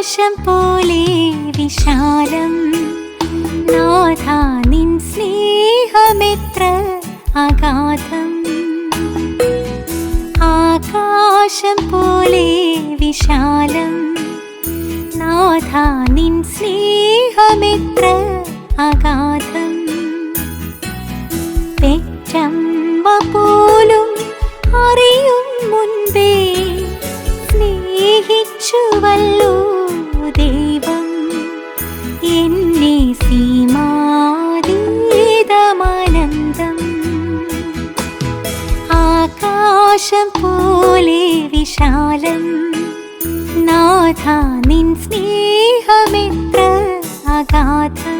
പോലെ വിശാലം. നാഥ നിൻ സ്നേഹമെത്ര അഗാധം. ആകാശം പോലെ വിശാലം. നാഥ നിൻ സ്നേഹമെത്ര അഗാധം. ആകാശം പോലെ വിശാലം. നാഥ നിൻ സ്നേഹമെത്ര അഗാധം.